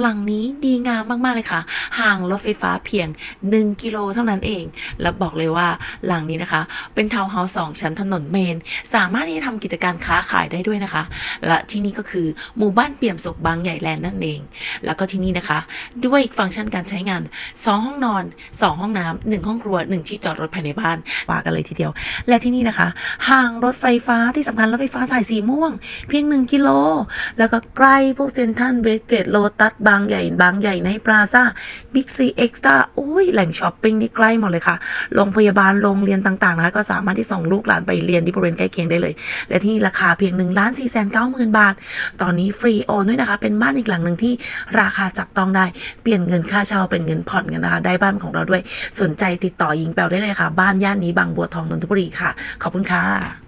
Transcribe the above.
หลังนี้ดีงามมากๆเลยค่ะ ห่างรถไฟฟ้าเพียง 1 กิโลเท่านั้นเอง แล้วบอกเลยว่าหลังนี้นะคะ เป็นทาวน์เฮาส์สองชั้นถนนเมน สามารถที่จะทำกิจการค้าขายได้ด้วยนะคะ และที่นี่ก็คือหมู่บ้านเปี่ยมสุขบางใหญ่แลนด์นั่นเอง แล้วก็ที่นี่นะคะ ด้วยฟังก์ชันการใช้งาน 2 ห้องนอน 2 ห้องน้ำ1ห้องครัว 1 ที่จอดรถภายในบ้านว่ากันเลยทีเดียว และที่นี่นะคะ ห่างรถไฟฟ้าที่สำคัญรถไฟฟ้าสายสีม่วง เพียง 1 กิโล แล้วก็ใกล้พวกเซนทัลเวสเกตโลตัสบางใหญ่บางใหญ่ในปราซ่าบิ๊กซีเอ็กซ์ตาโอ้ยแหล่งช้อปปิ้งนี่ใกล้หมดเลยค่ะ โรงพยาบาล โรงเรียนต่างๆนะคะก็สามารถที่ส่งลูกหลานไปเรียนที่บริเวณใกล้เคียงได้เลย และที่ราคาเพียง1นึ่งล้านสี่แสนเก้าหมื่นบาท ตอนนี้ฟรีโอนด้วยนะคะ เป็นบ้านอีกหลังหนึ่งที่ราคาจับต้องได้ เปลี่ยนเงินค่าเช่าเป็นเงินผ่อนกันนะคะ ได้บ้านของเราด้วย สนใจติดต่อยิงแปลได้เลยค่ะ บ้านย่านนี้บางบัวทองนนทบุรีค่ะ ขอบคุณค่ะ